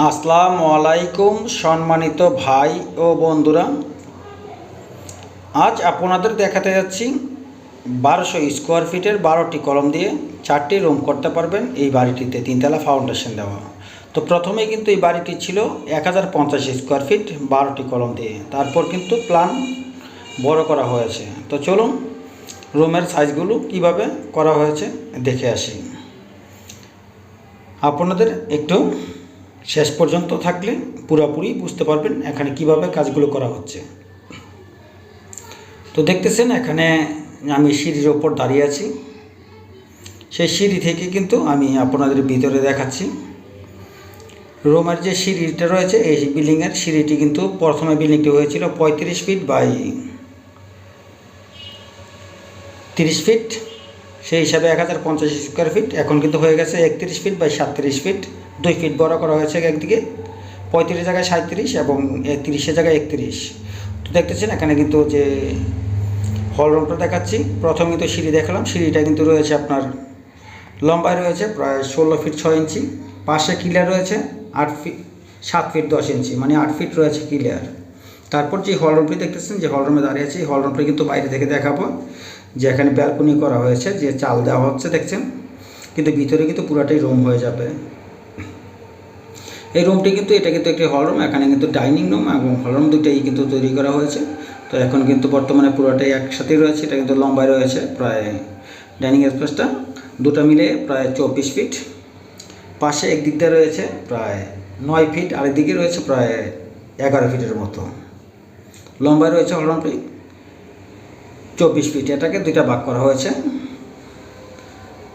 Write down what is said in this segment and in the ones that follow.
আসসালামু আলাইকুম, সম্মানিত ভাই ও বন্ধুরা। আজ আপনাদের দেখাতে যাচ্ছি বারোশো স্কোয়ার ফিটের বারোটি কলম দিয়ে চারটি রুম করতে পারবেন এই বাড়িটিতে, তিনতলা ফাউন্ডেশন দেওয়া। তো প্রথমে কিন্তু এই বাড়িটি ছিল এক হাজার পঞ্চাশ স্কোয়ার ফিট বারোটি কলম দিয়ে। তারপর কিন্তু প্ল্যান বড় করা হয়েছে। তো চলুন রুমের সাইজগুলো কীভাবে করা হয়েছে দেখে আসি। আপনাদের একটু শেষ পর্যন্ত থাকলে পুরোপুরি বুঝতে পারবেন এখানে কীভাবে কাজগুলো করা হচ্ছে। তো দেখতেছেন এখানে আমি সিঁড়ির ওপর দাঁড়িয়ে আছি। সেই সিঁড়ি থেকে কিন্তু আমি আপনাদের ভিতরে দেখাচ্ছি। রোমের যে সিঁড়িটা রয়েছে, এই বিল্ডিংয়ের সিঁড়িটি কিন্তু প্রথমে বিল্ডিংটি হয়েছিল পঁয়ত্রিশ ফিট বাই তিরিশ ফিট। সেই হিসাবে এক হাজার পঞ্চাশ স্কোয়ার ফিট, এখন কিন্তু হয়ে গেছে একত্রিশ ফিট বাই সাতত্রিশ ফিট। দুই ফিট বড় করা হয়েছে একদিকে, পঁয়ত্রিশ জায়গায় সাঁত্রিশ এবং তিরিশের জায়গায় একত্রিশ। তো দেখতেছেন এখানে কিন্তু যে হল রুমটা দেখাচ্ছি প্রথম কিন্তু সিঁড়ি দেখালাম, সিঁড়িটা কিন্তু রয়েছে আপনার লম্বায় রয়েছে প্রায় ষোলো ফিট ছয় ইঞ্চি পাশে কিলার রয়েছে আট ফিট সাত ফিট দশ ইঞ্চি মানে আট ফিট রয়েছে ক্লিয়ার তারপর যে হল রুমটি দেখতেছেন, যে হল রুমে দাঁড়িয়ে আছে এই হল রুমটি কিন্তু বাইরে থেকে দেখাবো, যে এখানে ব্যালকনি করা হয়েছে, যে চাল দেওয়া হচ্ছে, দেখছেন? কিন্তু ভিতরে কিন্তু পুরাটাই রুম হয়ে যাবে। এই রুমটি কিন্তু, এটা কিন্তু একটি হল রুম এখানে কিন্তু ডাইনিং রুম এবং হল রুম দুটাই কিন্তু তৈরি করা হয়েছে। তো এখন কিন্তু বর্তমানে পুরোটাই একসাথেই রয়েছে, এটা কিন্তু লম্বায় রয়েছে, প্রায় ডাইনিং স্পেসটা দুটো মিলে প্রায় চব্বিশ ফিট পাশে একদিক দিয়ে রয়েছে প্রায় নয় ফিট আরেকদিকে রয়েছে প্রায় এগারো ফিটের মতো। লম্বায় রয়েছে হল রুমটি চব্বিশ ফিট এটাকে দুইটা ভাগ করা হয়েছে।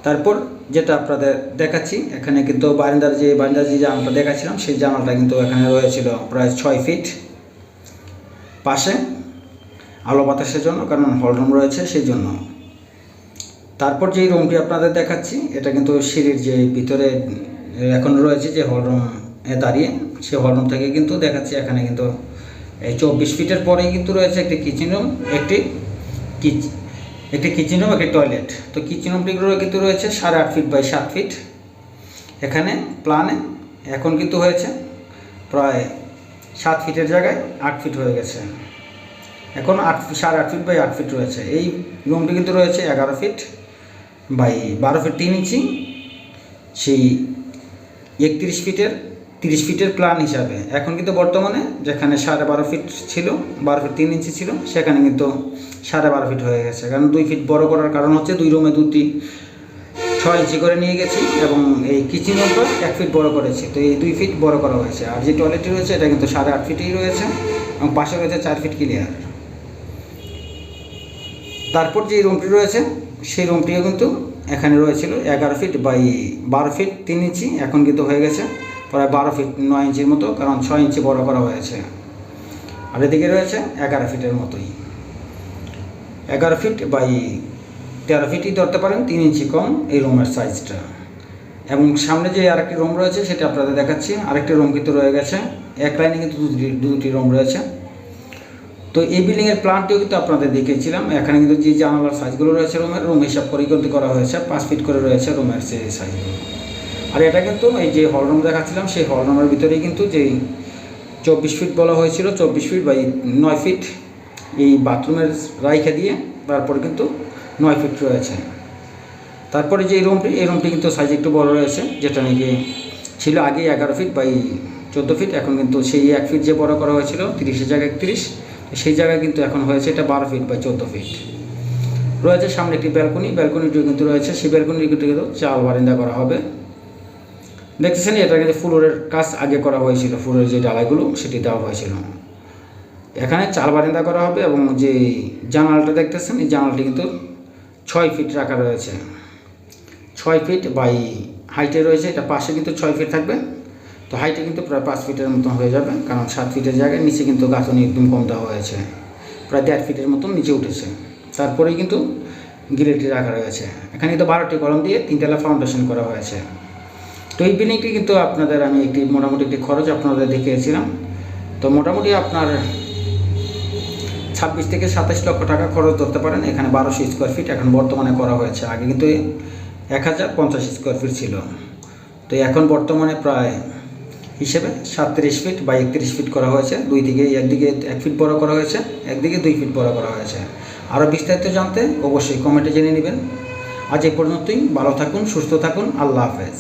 তারপর যেটা আপনাদের দেখাচ্ছি, এখানে কিন্তু বারান্দার যে বারান্দার যে জানালটা দেখাচ্ছিলাম, সেই জানালটা কিন্তু এখানে রয়েছিল প্রায় ছয় ফিট পাশে। আলো বাতাসের জন্য, কারণ হলরুম রয়েছে সেই জন্য। তারপর যেই রুমটি আপনাদের দেখাচ্ছি, এটা কিন্তু সিঁড়ির যে ভিতরে এখন রয়েছে যে হলরুম দাঁড়িয়ে সেই হলরুম থেকে কিন্তু দেখাচ্ছি, এখানে কিন্তু এই চব্বিশ ফিটের পরেই কিন্তু রয়েছে একটি কিচেন রুম একটি কিচ একটি কিচেন রুম একটি টয়লেট তো কিচেন রুমটিগুলো কিন্তু রয়েছে সাড়ে আট ফিট বাই সাত ফিট এখানে প্ল্যানে এখন কিন্তু হয়েছে প্রায় সাত ফিটের জায়গায় আট ফিট হয়ে গেছে। এখন আট সাড়ে আট ফিট বাই আট ফিট রয়েছে। এই রুমটি কিন্তু রয়েছে এগারো ফিট বাই বারো ফিট তিন ইঞ্চি সেই একত্রিশ ফিটের তিরিশ ফিটের প্ল্যান হিসাবে। এখন কিন্তু বর্তমানে যেখানে সাড়ে বারো ফিট ছিল, বারো ফিট তিন ইঞ্চি ছিল, সেখানে কিন্তু সাড়ে বারো ফিট হয়ে গেছে। কারণ দুই ফিট বড় করার কারণ হচ্ছে দুই রুমে দুটি ছয় ইঞ্চি করে নিয়ে গেছি এবং এই কিচেন রুমটা এক ফিট বড় করেছি। তো এই দুই ফিট বড় করা হয়েছে। আর যে টয়লেটটি রয়েছে, এটা কিন্তু সাড়ে আট ফিটেই রয়েছে এবং পাশে রয়েছে চার ফিট ক্লিয়ার তারপর যে রুমটি রয়েছে, সেই রুমটিও কিন্তু এখানে রয়েছিল এগারো ফিট বাই বারো ফিট তিন ইঞ্চি, এখন কিন্তু হয়ে গেছে। প্রায় বারো ফিট নয় ইঞ্চির মতো, কারণ ছয় ইঞ্চি বড় করা হয়েছে। আর এদিকে রয়েছে এগারো ফিটের মতোই। এগারো ফিট বাই তেরো ফিটই ধরতে পারেন, তিন ইঞ্চি কম এই রুমের সাইজটা। এবং সামনে যে আরেকটি রুম রয়েছে, সেটা আপনাদের দেখাচ্ছি। আরেকটি রুম কিন্তু রয়ে গেছে। এক লাইনে কিন্তু দুটি রুম রয়েছে। তো এই বিল্ডিংয়ের প্ল্যানটিও কিন্তু আপনাদের দেখিয়েছিলাম। এখানে কিন্তু যে জানালার সাইজগুলো রয়েছে রুমের, রুম হিসাব করে কিন্তু করা হয়েছে। পাঁচ ফিট করে রয়েছে রুমের সেই সাইজগুলো। আর এটা কিন্তু এই যে হল রুম দেখাচ্ছিলাম, সেই হল রুমের ভিতরেই কিন্তু যেই চব্বিশ ফিট বলা হয়েছিল, চব্বিশ ফিট বা নয় ফিট এই বাথরুমের রাইখা দিয়ে তারপরে কিন্তু নয় ফিট রয়েছে। তারপরে যে রুমটি, এই রুমটি কিন্তু সাইজ একটু বড় রয়েছে, যেটা নাকি ছিল আগে এগারো ফিট বাই চোদ্দ ফিট, এখন কিন্তু সেই এক ফিট যে বড় করা হয়েছিল তিরিশের জায়গায় একত্রিশ সেই জায়গায় কিন্তু এখন হয়েছে এটা বারো ফিট বাই চোদ্দ ফিট। রয়েছে সামনে একটি ব্যালকনি, ব্যালকনিটিও কিন্তু রয়েছে, সেই ব্যালকনি কিন্তু চাল বারিন্দা করা হবে। দেখতেছেন এটা কিন্তু ফ্লোরের কাজ আগে করা হয়েছিল ফ্লোরের যে ডালাইগুলো সেটি দেওয়া হয়েছিল। এখানে চাল বারিন্দা করা হবে এবং যে জানালাটা দেখতেছেন, এই জানালাটি কিন্তু ছয় ফিট রাখা রয়েছে। ছয় ফিট বাই হাইটে রয়েছে, এটা পাশে কিন্তু ছয় ফিট থাকবে। তো হাইটে কিন্তু প্রায় পাঁচ ফিটের মতন হয়ে যাবে, কারণ সাত ফিটের জায়গায় নিচে কিন্তু গাঁথনি একদম কম দেওয়া হয়েছে। প্রায় দেড় ফিটের মতন নিচে উঠেছে। তারপরেই কিন্তু গিলেটি রাখা রয়েছে। এখানে কিন্তু বারোটি কলম দিয়ে তিনতলা ফাউন্ডেশন করা হয়েছে। তো এই বিল্ডিংটি কিন্তু আপনাদের আমি একটি মোটামুটি একটি খরচ আপনাদের দেখিয়েছিলাম। তো মোটামুটি আপনার ছাব্বিশ থেকে সাতাশ লক্ষ টাকা খরচ ধরতে পারেন। এখানে বারোশো স্কোয়ার ফিট এখন বর্তমানে করা হয়েছে। আগে কিন্তু এক হাজার পঞ্চাশ স্কোয়ার ফিট ছিল। তো এখন বর্তমানে প্রায় হিসেবে সাতত্রিশ ফিট বা একত্রিশ ফিট করা হয়েছে। দুই দিকে একদিকে এক ফিট বড় করা হয়েছে, একদিকে দুই ফিট বড় করা হয়েছে। আরও বিস্তারিত জানতে অবশ্যই কমেন্টে জেনে নেবেন। আজ এ পর্যন্তই। ভালো থাকুন, সুস্থ থাকুন। আল্লাহ হাফেজ।